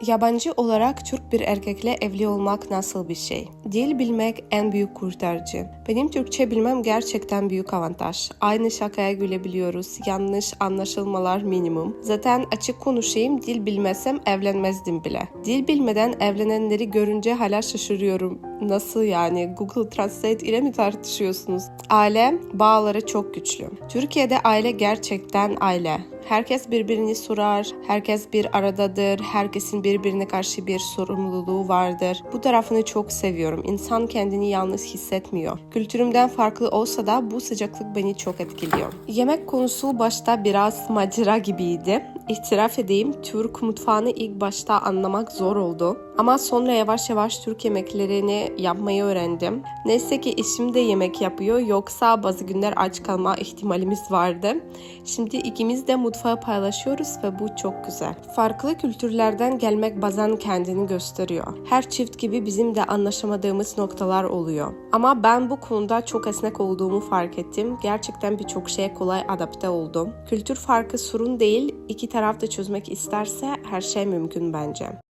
Yabancı olarak Türk bir erkekle evli olmak nasıl bir şey? Dil bilmek en büyük kurtarıcı. Benim Türkçe bilmem gerçekten büyük avantaj. Aynı şakaya gülebiliyoruz. Yanlış anlaşılmalar minimum. Zaten açık konuşayım dil bilmesem evlenmezdim bile. Dil bilmeden evlenenleri görünce hala şaşırıyorum. Nasıl yani? Google Translate ile mi tartışıyorsunuz? Aile bağları çok güçlü. Türkiye'de aile gerçekten aile. Herkes birbirini sorar, herkes bir aradadır, herkesin birbirine karşı bir sorumluluğu vardır. Bu tarafını çok seviyorum. İnsan kendini yalnız hissetmiyor. Kültürümden farklı olsa da bu sıcaklık beni çok etkiliyor. Yemek konusu başta biraz macera gibiydi. İtiraf edeyim Türk mutfağını ilk başta anlamak zor oldu. Ama sonra yavaş yavaş Türk yemeklerini yapmayı öğrendim. Neyse ki eşim de yemek yapıyor yoksa bazı günler aç kalma ihtimalimiz vardı. Şimdi ikimiz de mutfağı paylaşıyoruz ve bu çok güzel. Farklı kültürlerden gelmek bazen kendini gösteriyor. Her çift gibi bizim de anlaşamadığımız noktalar oluyor. Ama ben bu konuda çok esnek olduğumu fark ettim. Gerçekten birçok şeye kolay adapte oldum. Kültür farkı sorun değil, iki taraf da çözmek isterse her şey mümkün bence.